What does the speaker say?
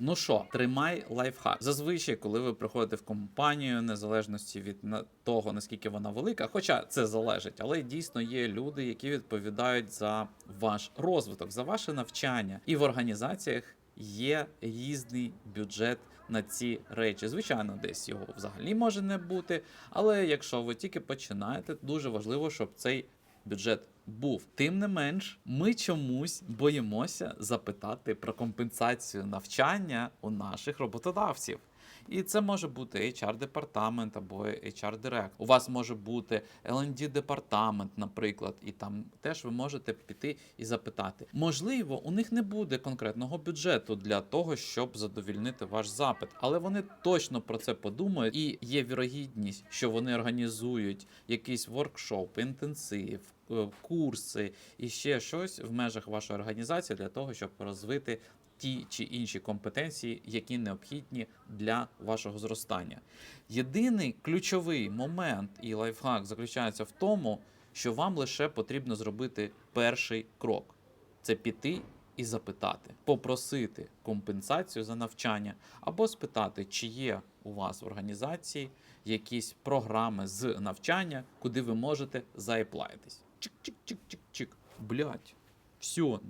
Ну що, тримай лайфхак. Зазвичай, коли ви приходите в компанію, незалежності від того, наскільки вона велика, хоча це залежить, але дійсно є люди, які відповідають за ваш розвиток, за ваше навчання. І в організаціях є різний бюджет на ці речі. Звичайно, десь його взагалі може не бути. Але якщо ви тільки починаєте, дуже важливо, щоб цей бюджет був. Тим не менш, ми чомусь боїмося запитати про компенсацію навчання у наших роботодавців. І це може бути HR-департамент або HR-директ. У вас може бути L&D-департамент, наприклад, і там теж ви можете піти і запитати. Можливо, у них не буде конкретного бюджету для того, щоб задовільнити ваш запит, але вони точно про це подумають, і є вірогідність, що вони організують якийсь воркшоп, інтенсив, курси і ще щось в межах вашої організації для того, щоб розвити ті чи інші компетенції, які необхідні для вашого зростання. Єдиний ключовий момент і лайфхак заключається в тому, що вам лише потрібно зробити перший крок це піти і запитати, попросити компенсацію за навчання, або спитати, чи є у вас в організації якісь програми з навчання, куди ви можете заеплаїтись. Чик-чик-чик-чик-чик. Блять, все.